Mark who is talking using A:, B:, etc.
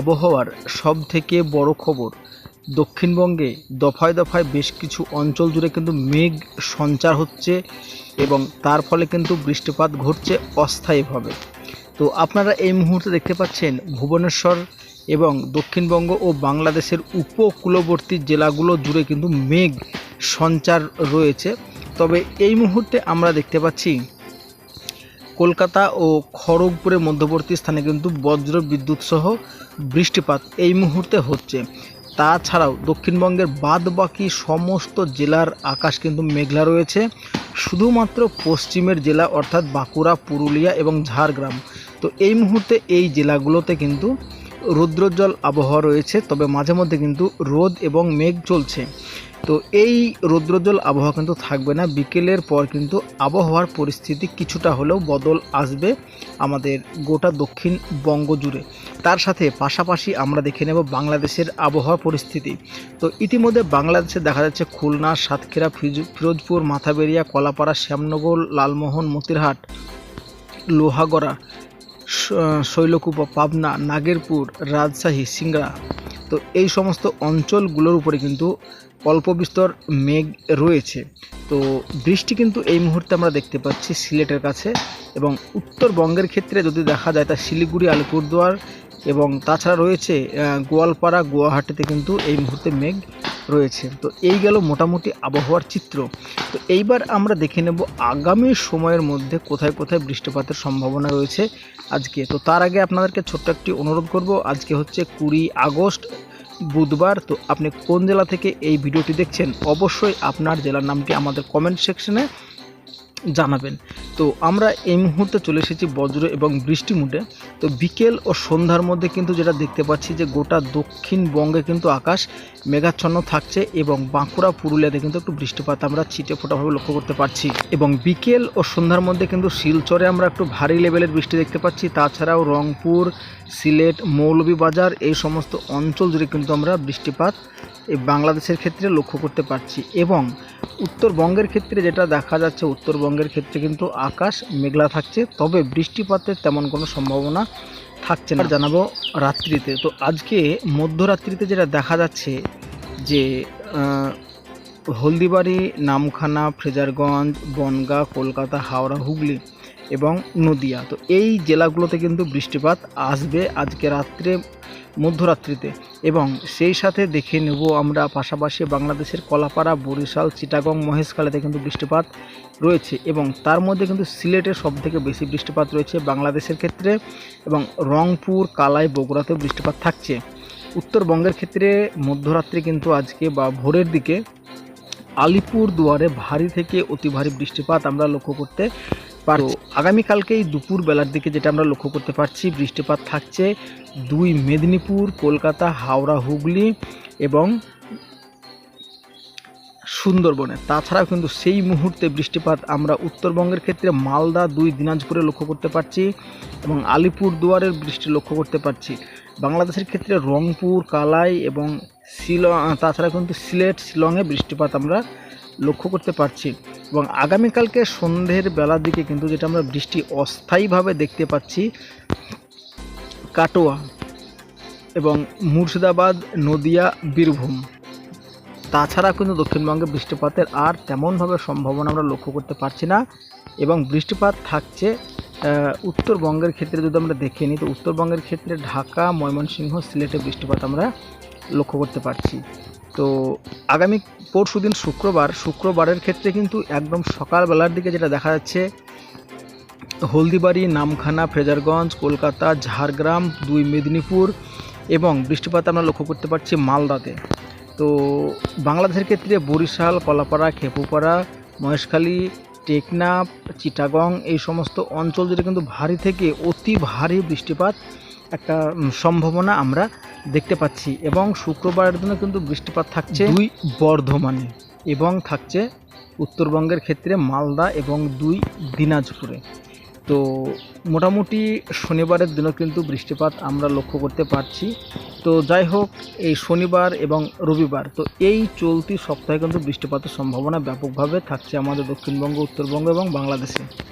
A: আবহাওয়ার সব থেকে বড় খবর, দক্ষিণবঙ্গে দফায় দফায় বেশ কিছু অঞ্চল জুড়ে কিন্তু মেঘ সঞ্চার হচ্ছে এবং তার ফলে কিন্তু বৃষ্টিপাত ঘটছে অস্থায়ীভাবে। তো আপনারা এই মুহূর্তে দেখতে পাচ্ছেন ভুবনেশ্বর এবং দক্ষিণবঙ্গ ও বাংলাদেশের উপকূলবর্তী জেলাগুলো জুড়ে কিন্তু মেঘ সঞ্চার রয়েছে। তবে এই মুহূর্তে আমরা দেখতে পাচ্ছি কলকাতা ও খড়গপুরের মধ্যবর্তী স্থানে কিন্তু বজ্র বিদ্যুৎ সহ বৃষ্টিপাত এই মুহূর্তে হচ্ছে। তাছাড়াও দক্ষিণবঙ্গের বাদবাকি সমস্ত জেলার আকাশ কিন্তু মেঘলা রয়েছে। শুধুমাত্র পশ্চিমের জেলা অর্থাৎ বাঁকুড়া, পুরুলিয়া এবং ঝাড়গ্রাম। তো এই মুহূর্তে এই জেলাগুলোতে কিন্তু রৌদ্রোজ্জ্বল আবহাওয়া রয়েছে, তবে মাঝে মধ্যে কিন্তু রোদ এবং মেঘ চলছে। তো এই রৌদ্রোজ্জ্বল আবহাওয়া কিন্তু থাকবে না। বিকেলের পর কিন্তু আবহাওয়ার পরিস্থিতি কিছুটা হলেও বদল আসবে আমাদের গোটা দক্ষিণবঙ্গ জুড়ে তার সাথে পাশাপাশি আমরা দেখে নেব বাংলাদেশের আবহাওয়া পরিস্থিতি। তো ইতিমধ্যে বাংলাদেশে দেখা যাচ্ছে খুলনা, সাতক্ষীরা ফিরোজপুর, মাথাবেরিয়া, কলাপাড়া, শ্যামনগর, লালমোহন, মতিরহাট, লোহাগড়া শৈলকুপা, পাবনা, নাগেরপুর, রাজশাহী সিংড়া তো এই সমস্ত অঞ্চলগুলোর উপরে কিন্তু অল্প বিস্তর মেঘ রয়েছে। তো বৃষ্টি কিন্তু এই মুহূর্তে আমরা দেখতে পাচ্ছি সিলেটের কাছে এবং উত্তরবঙ্গের ক্ষেত্রে যদি দেখা যায় তা শিলিগুড়ি, আলিপুরদুয়ার এবং তাছাড়া রয়েছে গোয়ালপাড়া, গুয়াহাটিতে কিন্তু এই মুহূর্তে মেঘ রয়েছে। তো এই গেল মোটামুটি আবহাওয়ার চিত্র। তো এইবার আমরা দেখে নেব আগামী সময়ের মধ্যে কোথায় কোথায় বৃষ্টিপাতের সম্ভাবনা রয়েছে আজকে। তো তার আগে আপনাদেরকে ছোট্ট একটি অনুরোধ করব, আজকে হচ্ছে কুড়ি আগস্ট বুধবার, তো আপনি কোন জেলা থেকে এই ভিডিওটি দেখছেন, অবশ্যই আপনার জেলার নামটি আমাদের কমেন্ট সেকশনে জানাবেন। তো আমরা এই মুহূর্তে চলে এসেছি বজ্র এবং বৃষ্টি মুডে। তো বিকেল ও সন্ধ্যার মধ্যে কিন্তু যেটা দেখতে পাচ্ছি যে গোটা দক্ষিণবঙ্গে কিন্তু আকাশ মেঘাচ্ছন্ন থাকছে এবং বাঁকুড়া, পুরুলিয়াতে কিন্তু একটু বৃষ্টিপাত আমরা ছিটে ফোটাভাবে লক্ষ্য করতে পারছি। এবং বিকেল ও সন্ধ্যার মধ্যে কিন্তু শিলচরে আমরা একটু ভারী লেভেলের বৃষ্টি দেখতে পাচ্ছি। তাছাড়াও রংপুর, সিলেট, মৌলভীবাজার এই সমস্ত অঞ্চল জুড়ে কিন্তু আমরা বৃষ্টিপাত এই বাংলাদেশের ক্ষেত্রে লক্ষ্য করতে পারছি এবং উত্তরবঙ্গের ক্ষেত্রে যেটা দেখা যাচ্ছে, উত্তরবঙ্গের ক্ষেত্রে কিন্তু আকাশ মেঘলা থাকছে, তবে বৃষ্টিপাতের তেমন কোনো সম্ভাবনা থাকছে না। জানাব রাত্রিতে। তো আজকে মধ্যরাত্রিতে যেটা দেখা যাচ্ছে যে হলদিবাড়ি, নামখানা, ফ্রেজারগঞ্জ, বনগাঁ, কলকাতা, হাওড়া, হুগলি এবং নদিয়া। তো এই জেলাগুলোতে কিন্তু বৃষ্টিপাত আসবে আজকে রাত্রে, মধ্যরাত্রিতে। এবং সেই সাথে দেখে নেব আমরা পাশাপাশি বাংলাদেশের কলাপাড়া, বরিশাল, চিটাগং, মহেশখালীতে কিন্তু বৃষ্টিপাত রয়েছে। এবং তার মধ্যে কিন্তু সিলেটে সবথেকে বেশি বৃষ্টিপাত রয়েছে বাংলাদেশের ক্ষেত্রে এবং রংপুর, কালাই, বগুড়াতেও বৃষ্টিপাত থাকছে। উত্তরবঙ্গের ক্ষেত্রে মধ্যরাত্রি কিন্তু আজকে বা ভোরের দিকে আলিপুর দুয়ারে ভারী থেকে অতি ভারী বৃষ্টিপাত আমরা লক্ষ্য করতে পারছি আগামীকালকেই দুপুর বেলার দিকে যেটা আমরা লক্ষ্য করতে পারছি, বৃষ্টিপাত থাকছে দুই মেদিনীপুর, কলকাতা, হাওড়া, হুগলি এবং সুন্দরবনে। তাছাড়াও কিন্তু সেই মুহূর্তে বৃষ্টিপাত আমরা উত্তরবঙ্গের ক্ষেত্রে মালদা, দুই দিনাজপুরে লক্ষ্য করতে পারছি এবং আলিপুর দুয়ারের বৃষ্টি লক্ষ্য করতে পারছি। বাংলাদেশের ক্ষেত্রে রংপুর, কালাই এবং শিলং, তাছাড়া কিন্তু সিলেট, শিলংয়ে বৃষ্টিপাত আমরা লক্ষ্য করতে পারছি। এবং আগামীকালকে সন্ধ্যের বেলার দিকে কিন্তু যেটা আমরা বৃষ্টি অস্থায়ীভাবে দেখতে পাচ্ছি, কাটোয়া এবং মুর্শিদাবাদ, নদিয়া, বীরভূম। তাছাড়া কিন্তু দক্ষিণবঙ্গে বৃষ্টিপাতের আর তেমনভাবে সম্ভাবনা আমরা লক্ষ্য করতে পারছি না এবং বৃষ্টিপাত থাকছে উত্তরবঙ্গের ক্ষেত্রে যদি আমরা দেখে নিই, তো উত্তরবঙ্গের ক্ষেত্রে ঢাকা, ময়মনসিংহ, সিলেটে বৃষ্টিপাত আমরা লক্ষ্য করতে পারছি। তো আগামী পরশু দিন শুক্রবার, শুক্রবারের ক্ষেত্রে কিন্তু একদম সকালবেলার দিকে যেটা দেখা যাচ্ছে, হলদিবাড়ি, নামখানা, ফ্রেজারগঞ্জ, কলকাতা, ঝাড়গ্রাম, দুই মেদিনীপুর এবং বৃষ্টিপাত আমরা লক্ষ্য করতে পারছি মালদাতে। তো বাংলাদেশের ক্ষেত্রে বরিশাল, কলাপাড়া, খেপুপাড়া, মহেশখালী টেকনাফ চিটাগং এই সমস্ত অঞ্চল জুড়ে কিন্তু ভারী থেকে অতি ভারী বৃষ্টিপাত একটা সম্ভাবনা আমরা দেখতে পাচ্ছি এবং শুক্রবারের দিনে কিন্তু বৃষ্টিপাত থাকছে দুই বর্ধমানে এবং থাকছে উত্তরবঙ্গের ক্ষেত্রে মালদা এবং দুই দিনাজপুরে। তো মোটামুটি শনিবারের দিনও কিন্তু বৃষ্টিপাত আমরা লক্ষ্য করতে পারছি। তো যাই হোক, এই শনিবার এবং রবিবার, তো এই চলতি সপ্তাহে কিন্তু বৃষ্টিপাতের সম্ভাবনা ব্যাপকভাবে থাকছে আমাদের দক্ষিণবঙ্গ, উত্তরবঙ্গ এবং বাংলাদেশে।